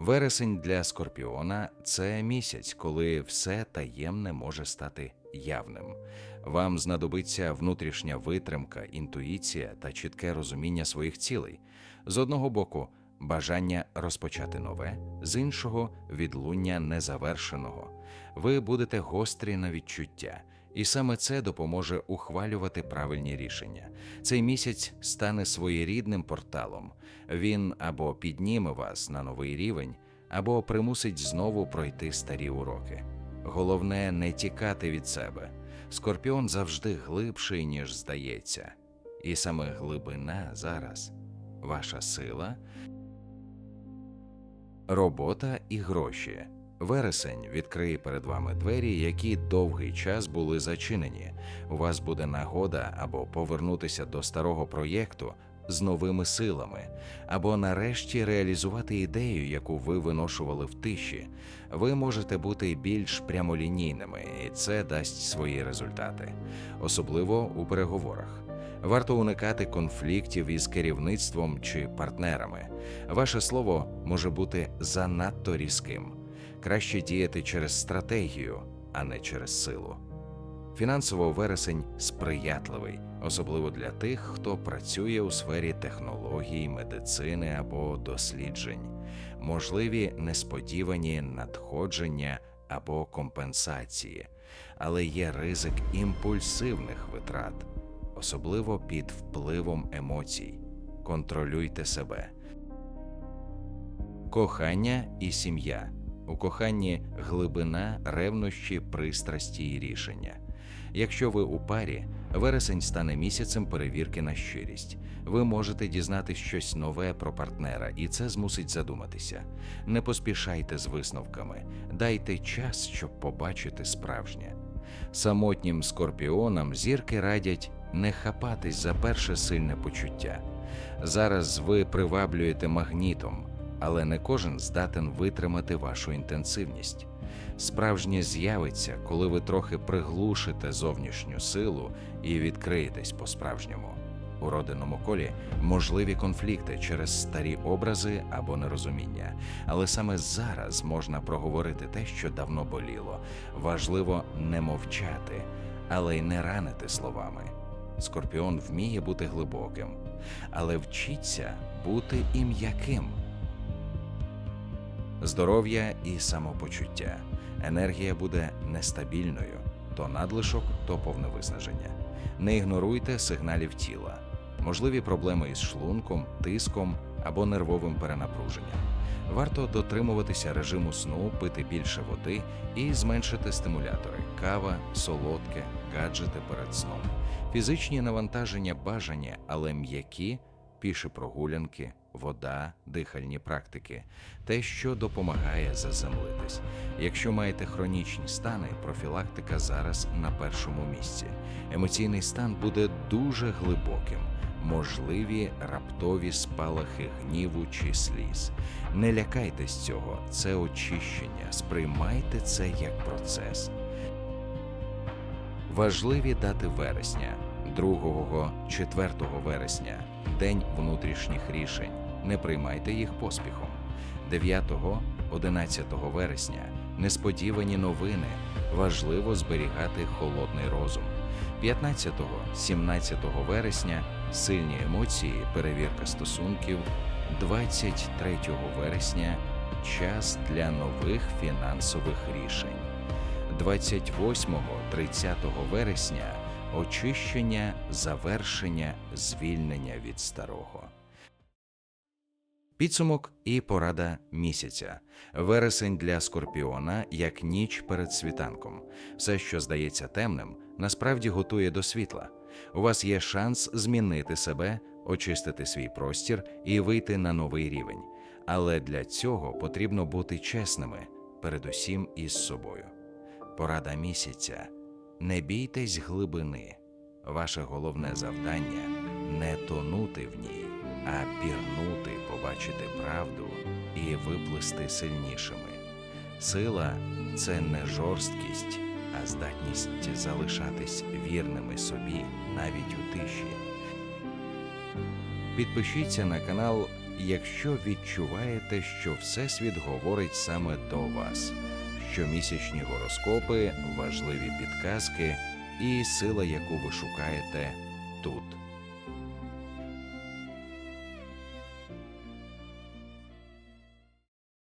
Вересень для скорпіона це місяць, коли все таємне може стати явним. Вам знадобиться внутрішня витримка, інтуїція та чітке розуміння своїх цілей. З одного боку, бажання розпочати нове, з іншого відлуння незавершеного. Ви будете гострі на відчуття, і саме це допоможе ухвалювати правильні рішення. Цей місяць стане своєрідним порталом. Він або підніме вас на новий рівень, або примусить знову пройти старі уроки. Головне не тікати від себе. Скорпіон завжди глибший, ніж здається, і саме глибина зараз ваша сила, робота і гроші. Вересень відкриє перед вами двері, які довгий час були зачинені. У вас буде нагода або повернутися до старого проєкту з новими силами, або нарешті реалізувати ідею, яку ви виношували в тиші. Ви можете бути більш прямолінійними, і це дасть свої результати, особливо у переговорах. Варто уникати конфліктів із керівництвом чи партнерами. Ваше слово може бути занадто різким. Краще діяти через стратегію, а не через силу. Фінансово вересень сприятливий, особливо для тих, хто працює у сфері технологій, медицини або досліджень, можливі несподівані надходження або компенсації, але є ризик імпульсивних витрат, особливо під впливом емоцій. Контролюйте себе. Кохання і сім'я. У коханні глибина, ревнощі, пристрасті і рішення. Якщо ви у парі, вересень стане місяцем перевірки на щирість. Ви можете дізнатись щось нове про партнера, і це змусить задуматися. Не поспішайте з висновками, дайте час, щоб побачити справжнє. Самотнім скорпіонам зірки радять не хапатись за перше сильне почуття. Зараз ви приваблюєте магнітом, але не кожен здатен витримати вашу інтенсивність. Справжнє з'явиться, коли ви трохи приглушите зовнішню силу і відкриєтесь по-справжньому. У родинному колі можливі конфлікти через старі образи або нерозуміння, але саме зараз можна проговорити те, що давно боліло. Важливо не мовчати, але й не ранити словами. Скорпіон вміє бути глибоким, але вчиться бути і м'яким здоров'я і самопочуття. Енергія буде нестабільною, то надлишок, то повне виснаження. Не ігноруйте сигналів тіла, можливі проблеми із шлунком, тиском або нервовим перенапруженням. Варто дотримуватися режиму сну, пити більше води і зменшити стимулятори кава, солодке, гаджети перед сном. Фізичні навантаження бажання, але м'які, піші прогулянки, вода, дихальні практики, те, що допомагає заземлитись. Якщо маєте хронічні стани, профілактика зараз на першому місці. Емоційний стан буде дуже глибоким. Можливі раптові спалахи гніву чи сліз. Не лякайтесь цього, це очищення, сприймайте це як процес. Важливі дати вересня 2-4 вересня, день внутрішніх рішень. Не приймайте їх поспіхом. 9-11 вересня несподівані новини. Важливо зберігати холодний розум. 15-17 вересня сильні емоції, перевірка стосунків. 23 вересня час для нових фінансових рішень. 28-30 вересня очищення, завершення, звільнення від старого. Підсумок і порада місяця. Вересень для скорпіона як ніч перед світанком. Все, що здається темним, насправді готує до світла. У вас є шанс змінити себе, очистити свій простір і вийти на новий рівень. Але для цього потрібно бути чесними, передусім із собою. Порада місяця. Не бійтесь глибини. Ваше головне завдання не тонути в ній, а пірнути, побачити правду і виплисти сильнішими. Сила це не жорсткість, а здатність залишатись вірними собі навіть у тиші. Підпишіться на канал, якщо відчуваєте, що Всесвіт говорить саме до вас, щомісячні гороскопи, важливі підказки і сила, яку ви шукаєте тут.